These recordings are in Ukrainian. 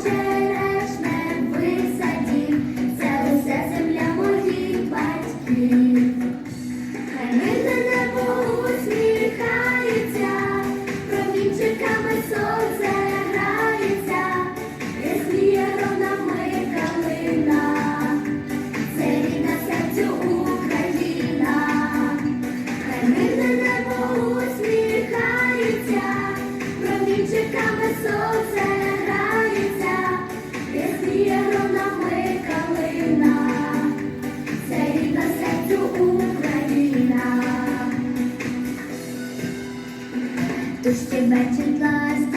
take to stay by to.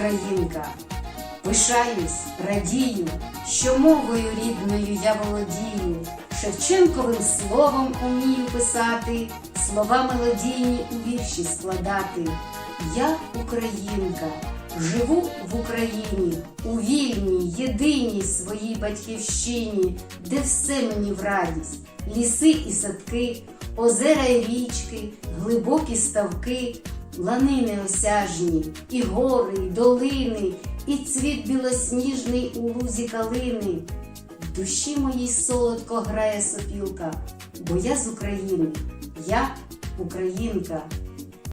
Українка, пишаюсь, радію, що мовою рідною я володію, Шевченковим словом умію писати, слова мелодійні у вірші складати. Я українка, живу в Україні, у вільній, єдиній своїй батьківщині, де все мені в радість, ліси і садки, озера і річки, глибокі ставки, лани неосяжні, і гори, і долини, і цвіт білосніжний у лузі калини. В душі моїй солодко грає сопілка, бо я з України, я українка,